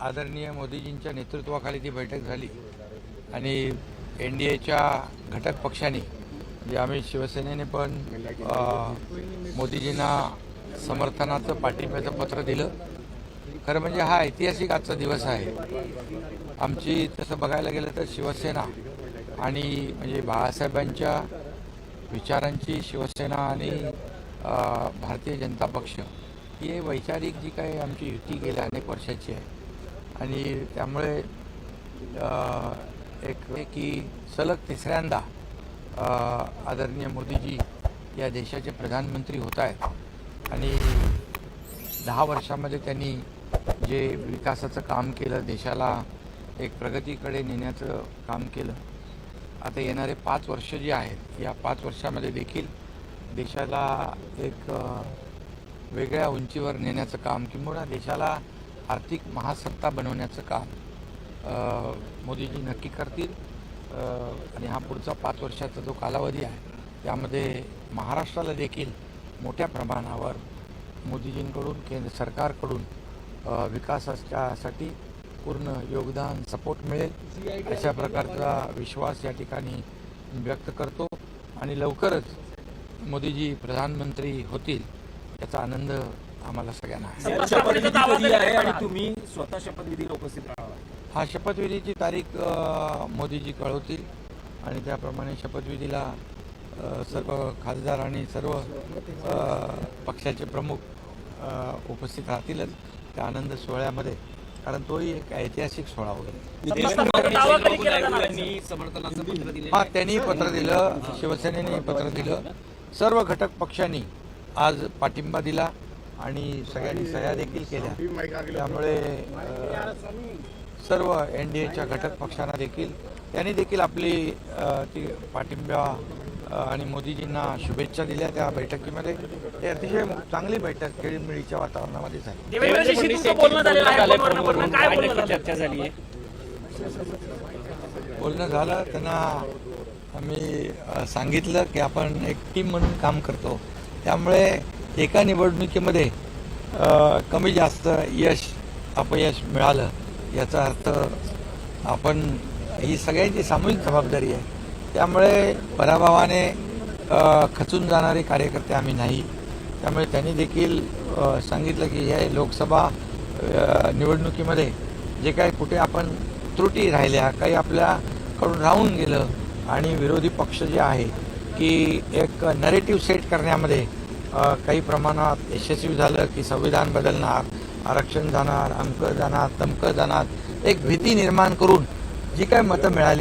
आदरणीय मोदीजींच्या नेतृत्वाखाली ती बैठक झाली. आणि एन डी एच्या घटक पक्षांनी म्हणजे आम्ही शिवसेनेने पण मोदीजींना समर्थनाचं पाठिंब्याचं पत्र दिलं. खरं म्हणजे हा ऐतिहासिक आजचा दिवस आहे. आमची तसं बघायला गेलं तर शिवसेना आणि म्हणजे बाळासाहेबांच्या विचारांची शिवसेना आणि भारतीय जनता पक्ष ही वैचारिक जी काही आमची युती गेल्या अनेक वर्षाची आहे आणि त्यामुळे एक की सलग तिसऱ्यांदा आदरणीय मोदीजी या देशाचे प्रधानमंत्री होत आहेत. आणि दहा वर्षामध्ये त्यांनी जे विकासाचं काम केलं देशाला एक प्रगतीकडे नेण्याचं काम केलं आता येणारे पाच वर्ष जी आहेत या पाच वर्षामध्ये देखील देशाला एक वेगळ्या उंचीवर नेण्याचं काम किंवा देशाला आर्थिक महासत्ता बनवण्याचं काम मोदीजी नक्की करतील. आणि हा पुढचा पाच वर्षाचा जो कालावधी आहे त्यामध्ये महाराष्ट्राला देखील मोठ्या प्रमाणावर मोदीजींकडून केंद्र सरकारकडून विकासाच्यासाठी पूर्ण योगदान सपोर्ट मिळेल. अशा प्रकारचा विश्वास या ठिकाणी व्यक्त करतो. आणि लवकरच मोदीजी प्रधानमंत्री होतील याचा आनंद आम्हाला सगळ्यांना. आहे शपथविधी कधी आहे. आणि तुम्ही स्वतः शपथविधीला उपस्थित हा शपथविधीची तारीख अ, मोदीजी कळवतील आणि त्याप्रमाणे शपथविधीला अ, सर्व खासदार आणि सर्व अ, पक्षाचे प्रमुख अ, उपस्थित राहतीलच त्या आनंद सोहळ्यामध्ये कारण तोही एक ऐतिहासिक सोहळा यांनी समर्थनाचं पत्र दिले हा त्यांनी पत्र दिलं. शिवसेनेने पत्र दिलं. सर्व घटक पक्षांनी आज पाठिंबा दिला. आणि सगळ्यांनी सह्या देखील केल्या. त्यामुळे सर्व एन डी एच्या घटक पक्षांना देखील त्यांनी देखील आपली ती पाठिंबा आणि मोदीजींना शुभेच्छा दिल्या त्या बैठकीमध्ये. हे अतिशय चांगली बैठक खेळीमेळीच्या वातावरणामध्ये झाली. बोलणं झालं? चर्चा झाली आहे. बोलणं झालं त्यांना आम्ही सांगितलं की आपण एक टीम म्हणून काम करतो. त्यामुळे एका निवडणुकीमध्ये कमी जास्त यश अपयश मिळालं याचा अर्थ आपण ही सगळ्यांची सामूहिक जबाबदारी आहे. त्यामुळे पराभवाने खचून जाणारे कार्यकर्ते आम्ही नाही. त्यामुळे त्यांनी देखील सांगितलं की या लोकसभा निवडणुकीमध्ये जे काही कुठे आपण त्रुटी राहिल्या काही आपल्याकडून राहून गेलं आणि विरोधी पक्ष जे आहे की एक नरेटिव्ह सेट करण्यामध्ये काही प्रमाणात यशस्वी झालं की संविधान बदलणार आरक्षण जाणार अंक जाणार तमकं जाणार एक भीती निर्माण करून जी काय मतं मिळाली